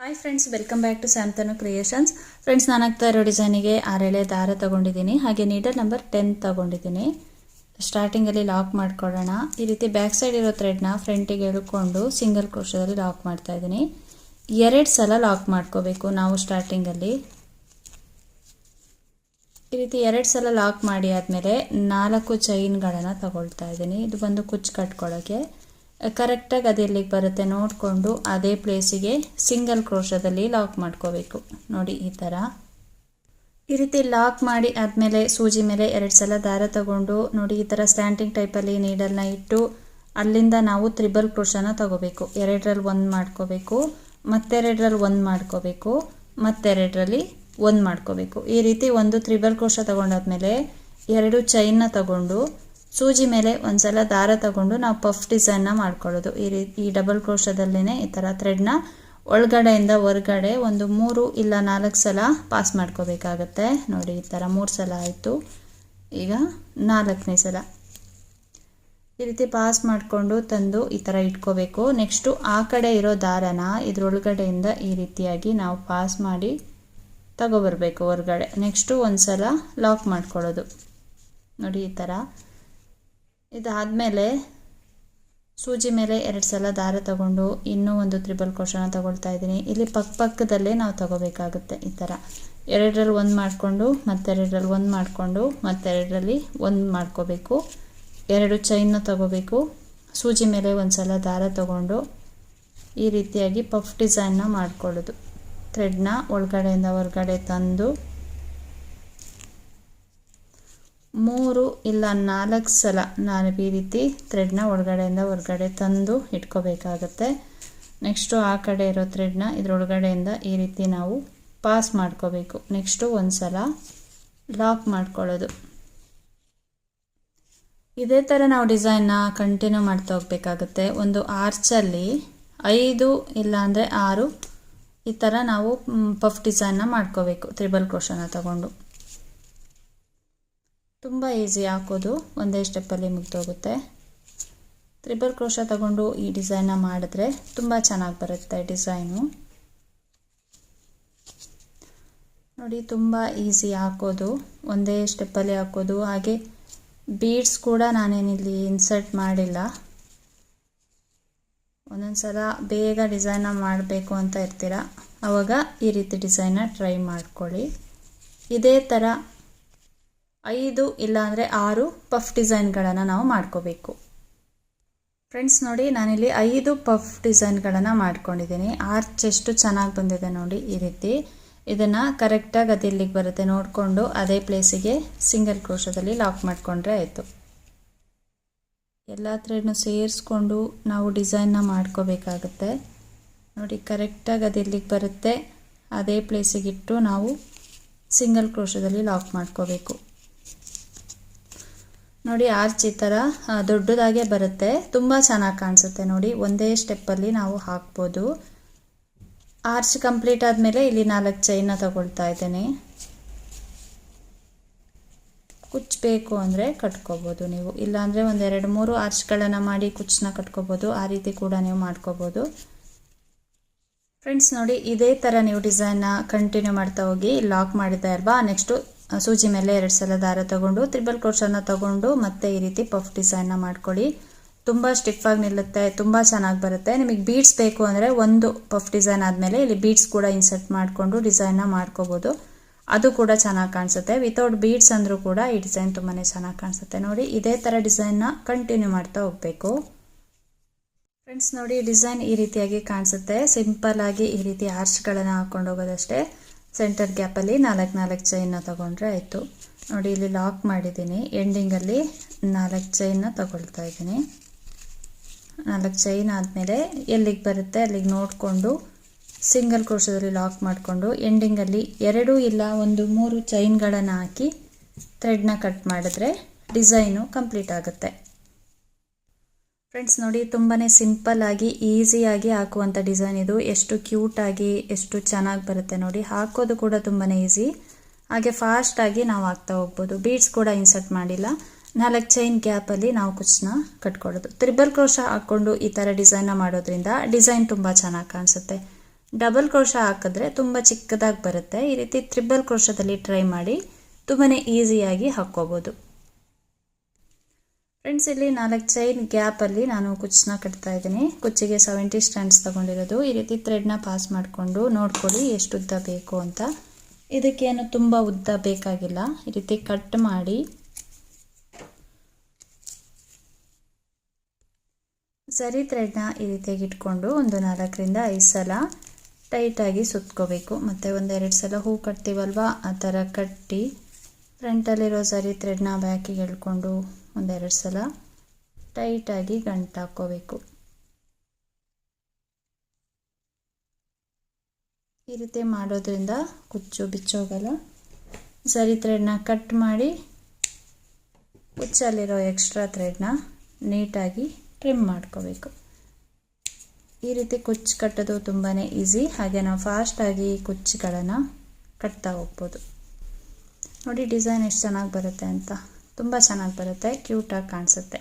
Hi friends welcome back to Samtanu creations friends ನಾನು ಆಗ್ತಾ ಇರೋ ಡಿಸೈನಿಗೆ ಆರೇಳೆ ದಾರ ತಗೊಂಡಿದ್ದೀನಿ. ಹಾಗೆ ನೀಡಲ್ ನಂಬರ್ ಟೆನ್ ತಗೊಂಡಿದ್ದೀನಿ. ಸ್ಟಾರ್ಟಿಂಗಲ್ಲಿ ಲಾಕ್ ಮಾಡ್ಕೊಳ್ಳೋಣ. ಈ ರೀತಿ ಬ್ಯಾಕ್ ಸೈಡ್ ಇರೋ ಥ್ರೆಡ್ನ ಫ್ರಂಟಿಗೆ ಎಳ್ಕೊಂಡು ಸಿಂಗಲ್ ಕ್ರೋಶದಲ್ಲಿ ಲಾಕ್ ಮಾಡ್ತಾ ಇದ್ದೀನಿ. ಎರಡು ಸಲ ಲಾಕ್ ಮಾಡ್ಕೋಬೇಕು ನಾವು ಸ್ಟಾರ್ಟಿಂಗಲ್ಲಿ ಈ ರೀತಿ ಎರಡು ಸಲ ಲಾಕ್ ಮಾಡಿ ಆದಮೇಲೆ ನಾಲ್ಕು ಚೈನ್ಗಳನ್ನು ತಗೊಳ್ತಾ ಇದ್ದೀನಿ. ಇದು ಬಂದು ಕುಚ್ಚು ಕಟ್ಕೊಳ್ಳೋಕ್ಕೆ ಕರೆಕ್ಟಾಗಿ ಅದು ಎಲ್ಲಿಗೆ ಬರುತ್ತೆ ನೋಡಿಕೊಂಡು ಅದೇ ಪ್ಲೇಸಿಗೆ ಸಿಂಗಲ್ ಕ್ರೋಶದಲ್ಲಿ ಲಾಕ್ ಮಾಡ್ಕೋಬೇಕು. ನೋಡಿ, ಈ ಥರ. ಈ ರೀತಿ ಲಾಕ್ ಮಾಡಿ ಆದಮೇಲೆ ಸೂಜಿ ಮೇಲೆ ಎರಡು ಸಲ ದಾರ ತಗೊಂಡು, ನೋಡಿ, ಈ ಥರ ಸ್ಟ್ಯಾಂಡಿಂಗ್ ಟೈಪಲ್ಲಿ ನೀಡಲ್ನ ಇಟ್ಟು ಅಲ್ಲಿಂದ ನಾವು ತ್ರಿಬಲ್ ಕ್ರೋಶನ ತಗೋಬೇಕು. ಎರಡರಲ್ಲಿ ಒಂದು ಮಾಡ್ಕೋಬೇಕು, ಮತ್ತೆರಡರಲ್ಲಿ ಒಂದು ಮಾಡ್ಕೋಬೇಕು, ಮತ್ತೆರಡರಲ್ಲಿ ಒಂದು ಮಾಡ್ಕೋಬೇಕು. ಈ ರೀತಿ ಒಂದು ತ್ರಿಬಲ್ ಕ್ರೋಶ ತಗೊಂಡಾದ್ಮೇಲೆ ಎರಡು ಚೈನ್ನ ತಗೊಂಡು ಸೂಜಿ ಮೇಲೆ ಒಂದ್ಸಲ ದಾರ ತಗೊಂಡು ನಾವು ಪಫ್ ಡಿಸೈನ್ನ ಮಾಡ್ಕೊಳ್ಳೋದು. ಈ ರೀತಿ ಈ ಡಬಲ್ ಕ್ರೋಶದಲ್ಲೇ ಈ ಥರ ಥ್ರೆಡ್ನ ಒಳಗಡೆಯಿಂದ ಹೊರಗಡೆ ಒಂದು ಮೂರು ಇಲ್ಲ ನಾಲ್ಕು ಸಲ ಪಾಸ್ ಮಾಡ್ಕೋಬೇಕಾಗತ್ತೆ. ನೋಡಿ, ಈ ಥರ ಮೂರು ಸಲ ಆಯಿತು. ಈಗ ನಾಲ್ಕನೇ ಸಲ. ಈ ರೀತಿ ಪಾಸ್ ಮಾಡಿಕೊಂಡು ತಂದು ಈ ಥರ ಇಟ್ಕೋಬೇಕು. ನೆಕ್ಸ್ಟು ಆ ಕಡೆ ಇರೋ ದಾರನ ಇದ್ರೊಳಗಡೆಯಿಂದ ಈ ರೀತಿಯಾಗಿ ನಾವು ಪಾಸ್ ಮಾಡಿ ತಗೊಬರ್ಬೇಕು ಹೊರಗಡೆ. ನೆಕ್ಸ್ಟು ಒಂದು ಸಲ ಲಾಕ್ ಮಾಡ್ಕೊಳ್ಳೋದು. ನೋಡಿ, ಈ ಥರ ಇದಾದಮೇಲೆ ಸೂಜಿ ಮೇಲೆ ಎರಡು ಸಲ ದಾರ ತಗೊಂಡು ಇನ್ನೂ ಒಂದು ತ್ರಿಬಲ್ ಕೋಶನ ತಗೊಳ್ತಾ ಇದ್ದೀನಿ. ಇಲ್ಲಿ ಪಕ್ಕ ಪಕ್ಕದಲ್ಲೇ ನಾವು ತಗೋಬೇಕಾಗುತ್ತೆ ಈ ಥರ ಎರಡರಲ್ಲಿ ಒಂದು ಮಾಡಿಕೊಂಡು, ಮತ್ತೆರಡರಲ್ಲಿ ಒಂದು ಮಾಡಿಕೊಂಡು, ಮತ್ತೆರಡರಲ್ಲಿ ಒಂದು ಮಾಡ್ಕೋಬೇಕು. ಎರಡು ಚೈನ್ನ ತಗೋಬೇಕು. ಸೂಜಿ ಮೇಲೆ ಒಂದು ಸಲ ದಾರ ತಗೊಂಡು ಈ ರೀತಿಯಾಗಿ ಪಫ್ ಡಿಸೈನ್ನ ಮಾಡ್ಕೊಳ್ಳೋದು. ಥ್ರೆಡ್ನ ಒಳಗಡೆಯಿಂದ ಹೊರಗಡೆ ತಂದು ಮೂರು ಇಲ್ಲ ನಾಲ್ಕು ಸಲ ನಾನು ಈ ರೀತಿ ಥ್ರೆಡ್ನ ಒಳಗಡೆಯಿಂದ ಹೊರಗಡೆ ತಂದು ಇಟ್ಕೋಬೇಕಾಗತ್ತೆ. ನೆಕ್ಸ್ಟು ಆ ಕಡೆ ಇರೋ ಥ್ರೆಡ್ನ ಇದ್ರೊಳಗಡೆಯಿಂದ ಈ ರೀತಿ ನಾವು ಪಾಸ್ ಮಾಡ್ಕೋಬೇಕು. ನೆಕ್ಸ್ಟು ಒಂದು ಸಲ ಲಾಕ್ ಮಾಡ್ಕೊಳ್ಳೋದು. ಇದೇ ಥರ ನಾವು ಡಿಸೈನ್ನ ಕಂಟಿನ್ಯೂ ಮಾಡ್ತಾ ಹೋಗ್ಬೇಕಾಗುತ್ತೆ. ಒಂದು ಆರ್ಚಲ್ಲಿ ಐದು ಇಲ್ಲಾಂದರೆ ಆರು ಈ ಥರ ನಾವು ಪಫ್ ಡಿಸೈನ್ನ ಮಾಡ್ಕೋಬೇಕು. ತ್ರಿಬಲ್ ಕ್ರೋಶನ ತಗೊಂಡು. ತುಂಬ ಈಸಿ ಹಾಕೋದು. ಒಂದೇ ಸ್ಟೆಪ್ಪಲ್ಲಿ ಮುಗ್ದೋಗುತ್ತೆ. ತ್ರಿಬಲ್ ಕ್ರೋಶ ತಗೊಂಡು ಈ ಡಿಸೈನ್ನ ಮಾಡಿದ್ರೆ ತುಂಬ ಚೆನ್ನಾಗಿ ಬರುತ್ತೆ ಡಿಸೈನು ನೋಡಿ, ತುಂಬ ಈಸಿ ಹಾಕೋದು. ಒಂದೇ ಸ್ಟೆಪ್ಪಲ್ಲಿ ಹಾಕೋದು. ಹಾಗೆ ಬೀಡ್ಸ್ ಕೂಡ ನಾನೇನಿಲ್ಲಿ ಇನ್ಸರ್ಟ್ ಮಾಡಿಲ್ಲ. ಒಂದೊಂದು ಸಲ ಬೇಗ ಡಿಸೈನ ಮಾಡಬೇಕು ಅಂತ ಇರ್ತೀರ? ಆವಾಗ ಈ ರೀತಿ ಡಿಸೈನ್ನ ಟ್ರೈ ಮಾಡ್ಕೊಳ್ಳಿ. ಇದೇ ಥರ ಐದು ಇಲ್ಲಾಂದರೆ ಆರು ಪಫ್ ಡಿಸೈನ್ಗಳನ್ನು ನಾವು ಮಾಡ್ಕೋಬೇಕು. ಫ್ರೆಂಡ್ಸ್ ನೋಡಿ, ನಾನಿಲ್ಲಿ ಐದು ಪಫ್ ಡಿಸೈನ್ಗಳನ್ನು ಮಾಡ್ಕೊಂಡಿದ್ದೀನಿ. ಆರ್ಚ್ ಎಷ್ಟು ಚೆನ್ನಾಗಿ ಬಂದಿದೆ ನೋಡಿ ಈ ರೀತಿ. ಇದನ್ನು ಕರೆಕ್ಟಾಗಿ ಅದು ಇಲ್ಲಿಗೆ ಬರುತ್ತೆ. ನೋಡಿಕೊಂಡು ಅದೇ ಪ್ಲೇಸಿಗೆ ಸಿಂಗಲ್ ಕ್ರೋಶದಲ್ಲಿ ಲಾಕ್ ಮಾಡಿಕೊಂಡ್ರೆ ಆಯಿತು. ಎಲ್ಲ ಥ್ರೆಡ್ನು ಸೇರಿಸ್ಕೊಂಡು ನಾವು ಡಿಸೈನ್ನ ಮಾಡ್ಕೋಬೇಕಾಗುತ್ತೆ. ನೋಡಿ ಕರೆಕ್ಟಾಗಿ ಅದು ಇಲ್ಲಿಗೆ ಬರುತ್ತೆ. ಅದೇ ಪ್ಲೇಸಿಗಿಟ್ಟು ನಾವು ಸಿಂಗಲ್ ಕ್ರೋಶದಲ್ಲಿ ಲಾಕ್ ಮಾಡ್ಕೋಬೇಕು. ನೋಡಿ ಆರ್ಚ್ ಈ ಥರ ದೊಡ್ಡದಾಗೆ ಬರುತ್ತೆ. ತುಂಬ ಚೆನ್ನಾಗಿ ಕಾಣಿಸುತ್ತೆ ನೋಡಿ. ಒಂದೇ ಸ್ಟೆಪ್ಪಲ್ಲಿ ನಾವು ಹಾಕ್ಬೋದು. ಆರ್ಚ್ ಕಂಪ್ಲೀಟ್ ಆದಮೇಲೆ ಇಲ್ಲಿ ನಾಲ್ಕು ಚೈನ ತಗೊಳ್ತಾ ಇದ್ದೀನಿ. ಕುಚ್ಚಬೇಕು ಅಂದರೆ ಕಟ್ಕೋಬೋದು ನೀವು. ಇಲ್ಲಾಂದರೆ ಒಂದು ಎರಡು, ಮೂರು ಆರ್ಚ್ಗಳನ್ನು ಮಾಡಿ ಕುಚ್ಚನ್ನ ಕಟ್ಕೋಬೋದು. ಆ ರೀತಿ ಕೂಡ ನೀವು ಮಾಡ್ಕೋಬೋದು. ಫ್ರೆಂಡ್ಸ್ ನೋಡಿ, ಇದೇ ಥರ ನೀವು ಡಿಸೈನ್ನ ಕಂಟಿನ್ಯೂ ಮಾಡ್ತಾ ಹೋಗಿ ಲಾಕ್ ಮಾಡಿದ್ದೆ ಇಲ್ವಾ ನೆಕ್ಸ್ಟು ಸೂಜಿ ಮೇಲೆ ಎರಡು ಸಲ ದಾರ ತಗೊಂಡು, ತ್ರಿಬಲ್ ಕ್ರೋಶನ ತಗೊಂಡು, ಮತ್ತೆ ಈ ರೀತಿ ಪಫ್ ಡಿಸೈನ್ನ ಮಾಡ್ಕೊಳ್ಳಿ. ತುಂಬ ಸ್ಟಿಫಾಗಿ ನಿಲ್ಲುತ್ತೆ, ತುಂಬ ಚೆನ್ನಾಗಿ ಬರುತ್ತೆ. ನಿಮಗೆ ಬೀಡ್ಸ್ ಬೇಕು ಅಂದರೆ ಒಂದು ಪಫ್ ಡಿಸೈನ್ ಆದಮೇಲೆ ಇಲ್ಲಿ ಬೀಡ್ಸ್ ಕೂಡ ಇನ್ಸರ್ಟ್ ಮಾಡಿಕೊಂಡು ಡಿಸೈನ್ನ ಮಾಡ್ಕೋಬೋದು. ಅದು ಕೂಡ ಚೆನ್ನಾಗಿ ಕಾಣಿಸುತ್ತೆ. ವಿತೌಟ್ ಬೀಡ್ಸ್ ಅಂದರೂ ಕೂಡ ಈ ಡಿಸೈನ್ ತುಂಬಾ ಚೆನ್ನಾಗಿ ಕಾಣಿಸುತ್ತೆ. ನೋಡಿ, ಇದೇ ಥರ ಡಿಸೈನ್ನ ಕಂಟಿನ್ಯೂ ಮಾಡ್ತಾ ಹೋಗಬೇಕು. ಫ್ರೆಂಡ್ಸ್ ನೋಡಿ ಡಿಸೈನ್ ಈ ರೀತಿಯಾಗಿ ಕಾಣಿಸುತ್ತೆ. ಸಿಂಪಲ್ ಆಗಿ ಈ ರೀತಿ ಆರ್ಚ್ಗಳನ್ನು ಹಾಕೊಂಡು ಹೋಗೋದಷ್ಟೇ. ಸೆಂಟರ್ ಗ್ಯಾಪಲ್ಲಿ ನಾಲ್ಕು ನಾಲ್ಕು ಚೈನ್ನ ತೊಗೊಂಡ್ರೆ ಆಯಿತು. ನೋಡಿ, ಇಲ್ಲಿ ಲಾಕ್ ಮಾಡಿದ್ದೀನಿ. ಎಂಡಿಂಗಲ್ಲಿ ನಾಲ್ಕು ಚೈನ್ನ ತಗೊಳ್ತಾ ಇದ್ದೀನಿ. ನಾಲ್ಕು ಚೈನ್ ಆದಮೇಲೆ ಎಲ್ಲಿಗೆ ಬರುತ್ತೆ ಅಲ್ಲಿಗೆ ನೋಡಿಕೊಂಡು ಸಿಂಗಲ್ ಕ್ರೋಶದಲ್ಲಿ ಲಾಕ್ ಮಾಡಿಕೊಂಡು ಎಂಡಿಂಗಲ್ಲಿ ಎರಡು ಇಲ್ಲ ಒಂದು ಮೂರು ಚೈನ್ಗಳನ್ನು ಹಾಕಿ ಥ್ರೆಡ್ನ ಕಟ್ ಮಾಡಿದ್ರೆ ಡಿಸೈನು ಕಂಪ್ಲೀಟ್ ಆಗುತ್ತೆ. ಫ್ರೆಂಡ್ಸ್ ನೋಡಿ ತುಂಬಾ ಸಿಂಪಲ್ ಆಗಿ ಈಸಿಯಾಗಿ ಹಾಕುವಂಥ ಡಿಸೈನ್ ಇದು. ಎಷ್ಟು ಕ್ಯೂಟ್ ಆಗಿ, ಎಷ್ಟು ಚೆನ್ನಾಗಿ ಬರುತ್ತೆ ನೋಡಿ. ಹಾಕೋದು ಕೂಡ ತುಂಬಾ ಈಸಿ. ಹಾಗೆ ಫಾಸ್ಟ್ ಆಗಿ ನಾವು ಹಾಕ್ತಾ ಹೋಗ್ಬೋದು. ಬೀಡ್ಸ್ ಕೂಡ ಇನ್ಸರ್ಟ್ ಮಾಡಿಲ್ಲ. ನಾಲ್ಕು ಚೈನ್ ಗ್ಯಾಪಲ್ಲಿ ನಾವು ಕುಚ್ಚನ್ನ ಕಟ್ಕೊಳ್ಳೋದು. ತ್ರಿಬಲ್ ಕ್ರೋಶ ಹಾಕ್ಕೊಂಡು ಈ ಥರ ಡಿಸೈನ್ನ ಮಾಡೋದ್ರಿಂದ ಡಿಸೈನ್ ತುಂಬ ಚೆನ್ನಾಗಿ ಕಾಣಿಸುತ್ತೆ. ಡಬಲ್ ಕ್ರೋಶ ಹಾಕಿದ್ರೆ ತುಂಬ ಚಿಕ್ಕದಾಗಿ ಬರುತ್ತೆ. ಈ ರೀತಿ ತ್ರಿಬಲ್ ಕ್ರೋಶದಲ್ಲಿ ಟ್ರೈ ಮಾಡಿ ತುಂಬಾ ಈಸಿಯಾಗಿ ಹಾಕ್ಕೋಬೋದು. ಫ್ರೆಂಡ್ಸ್ ಇಲ್ಲಿ ನಾಲ್ಕು ಚೈನ್ ಗ್ಯಾಪಲ್ಲಿ ನಾನು ಕುಚ್ಚನ್ನ ಕಟ್ತಾ ಇದ್ದೀನಿ. ಕುಚ್ಚಿಗೆ ಸೆವೆಂಟಿ ಸ್ಟ್ಯಾಂಡ್ಸ್ ತೊಗೊಂಡಿರೋದು. ಈ ರೀತಿ ಥ್ರೆಡ್ನ ಪಾಸ್ ಮಾಡಿಕೊಂಡು ನೋಡ್ಕೊಳ್ಳಿ ಎಷ್ಟು ಉದ್ದ ಬೇಕು ಅಂತ. ಇದಕ್ಕೇನು ತುಂಬ ಉದ್ದ ಬೇಕಾಗಿಲ್ಲ. ಈ ರೀತಿ ಕಟ್ ಮಾಡಿ. ಸರಿ ಥ್ರೆಡ್ನ ಈ ರೀತಿಯಾಗಿ ಇಟ್ಕೊಂಡು ಒಂದು ನಾಲ್ಕರಿಂದ ಐದು ಸಲ ಟೈಟಾಗಿ ಸುತ್ಕೋಬೇಕು. ಮತ್ತು ಒಂದೆರಡು ಸಲ ಹೂ ಕಟ್ತೀವಲ್ವ? ಆ ಥರ ಕಟ್ಟಿ ಫ್ರಂಟಲ್ಲಿರೋ ಸರಿ ಥ್ರೆಡ್ನ ಬ್ಯಾಕಿಗೆ ಎಳ್ಕೊಂಡು ಒಂದೆರಡು ಸಲ ಟೈಟಾಗಿ ಗಂಟು ಹಾಕ್ಕೋಬೇಕು. ಈ ರೀತಿ ಮಾಡೋದ್ರಿಂದ ಕುಚ್ಚು ಬಿಚ್ಚೋಗಲ್ಲ. ಸರಿ ಥ್ರೆಡ್ನ ಕಟ್ ಮಾಡಿ ಕುಚ್ಚಲ್ಲಿರೋ ಎಕ್ಸ್ಟ್ರಾ ಥ್ರೆಡ್ನ ನೀಟಾಗಿ ಟ್ರಿಮ್ ಮಾಡ್ಕೋಬೇಕು. ಈ ರೀತಿ ಕುಚ್ಚು ಕಟ್ಟೋದು ತುಂಬಾ ಈಸಿ ಹಾಗೆ ನಾವು ಫಾಸ್ಟಾಗಿ ಕುಚ್ಚುಗಳನ್ನು ಕಟ್ತಾ ಹೋಗ್ಬೋದು. ನೋಡಿ ಡಿಸೈನ್ ಎಷ್ಟು ಚೆನ್ನಾಗಿ ಬರುತ್ತೆ ಅಂತ. ತುಂಬ ಚೆನ್ನಾಗಿ ಬರುತ್ತೆ ಕ್ಯೂಟಾಗಿ ಕಾಣಿಸುತ್ತೆ.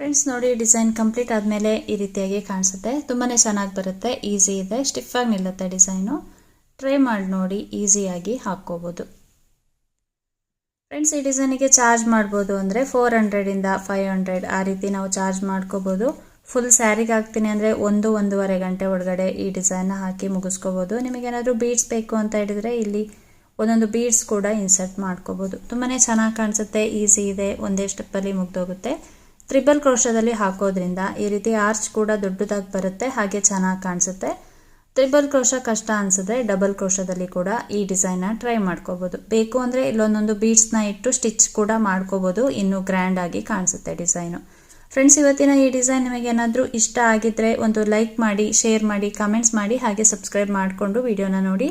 ಫ್ರೆಂಡ್ಸ್ ನೋಡಿ ಡಿಸೈನ್ ಕಂಪ್ಲೀಟ್ ಆದಮೇಲೆ ಈ ರೀತಿಯಾಗಿ ಕಾಣಿಸುತ್ತೆ. ತುಂಬಾ ಚೆನ್ನಾಗಿ ಬರುತ್ತೆ ಈಸಿ ಇದೆ ಸ್ಟಿಫಾಗಿ ನಿಲ್ಲುತ್ತೆ ಡಿಸೈನು ಟ್ರೈ ಮಾಡಿ ನೋಡಿ ಈಸಿಯಾಗಿ ಹಾಕ್ಕೋಬೋದು. ಫ್ರೆಂಡ್ಸ್ ಈ ಡಿಸೈನಿಗೆ ಚಾರ್ಜ್ ಮಾಡ್ಬೋದು ಅಂದರೆ ಫೋರ್ ಹಂಡ್ರೆಡಿಂದ ಫೈವ್ ಹಂಡ್ರೆಡ್ ಆ ರೀತಿ ನಾವು ಚಾರ್ಜ್ ಮಾಡ್ಕೋಬೋದು. ಫುಲ್ ಸ್ಯಾರಿಗೆ ಹಾಕ್ತೀನಿ ಅಂದರೆ ಒಂದು, ಒಂದೂವರೆ ಗಂಟೆ ಒಳಗಡೆ ಈ ಡಿಸೈನ್ನ ಹಾಕಿ ಮುಗಿಸ್ಕೋಬೋದು. ನಿಮಗೇನಾದರೂ ಬೀಡ್ಸ್ ಬೇಕು ಅಂತ ಹೇಳಿದರೆ ಇಲ್ಲಿ ಒಂದೊಂದು ಬೀಡ್ಸ್ ಕೂಡ ಇನ್ಸರ್ಟ್ ಮಾಡ್ಕೋಬೋದು. ತುಂಬಾ ಚೆನ್ನಾಗಿ ಕಾಣಿಸುತ್ತೆ ಈಸಿ ಇದೆ, ಒಂದೇ ಸ್ಟೆಪ್ಪಲ್ಲಿ ಮುಗ್ದೋಗುತ್ತೆ. ತ್ರಿಬಲ್ ಕ್ರೋಶದಲ್ಲಿ ಹಾಕೋದ್ರಿಂದ ಈ ರೀತಿ ಆರ್ಚ್ ಕೂಡ ದೊಡ್ಡದಾಗಿ ಬರುತ್ತೆ, ಹಾಗೆ ಚೆನ್ನಾಗಿ ಕಾಣಿಸುತ್ತೆ. ತ್ರಿಬಲ್ ಕ್ರೋಶ ಕಷ್ಟ ಅನಿಸಿದ್ರೆ ಡಬಲ್ ಕ್ರೋಶದಲ್ಲಿ ಕೂಡ ಈ ಡಿಸೈನ್ನ ಟ್ರೈ ಮಾಡ್ಕೋಬೋದು. ಬೇಕು ಅಂದರೆ ಇಲ್ಲೊಂದೊಂದು ಬೀಡ್ಸ್ನ ಇಟ್ಟು ಸ್ಟಿಚ್ ಕೂಡ ಮಾಡ್ಕೋಬೋದು, ಇನ್ನೂ ಗ್ರ್ಯಾಂಡಾಗಿ ಕಾಣಿಸುತ್ತೆ ಡಿಸೈನು ಫ್ರೆಂಡ್ಸ್ ಇವತ್ತಿನ ಈ ಡಿಸೈನ್ ನಿಮಗೆ ಏನಾದರೂ ಇಷ್ಟ ಆಗಿದ್ದರೆ ಒಂದು ಲೈಕ್ ಮಾಡಿ ಶೇರ್ ಮಾಡಿ ಕಮೆಂಟ್ಸ್ ಮಾಡಿ, ಹಾಗೆ ಸಬ್ಸ್ಕ್ರೈಬ್ ಮಾಡಿಕೊಂಡು ವಿಡಿಯೋನ ನೋಡಿ.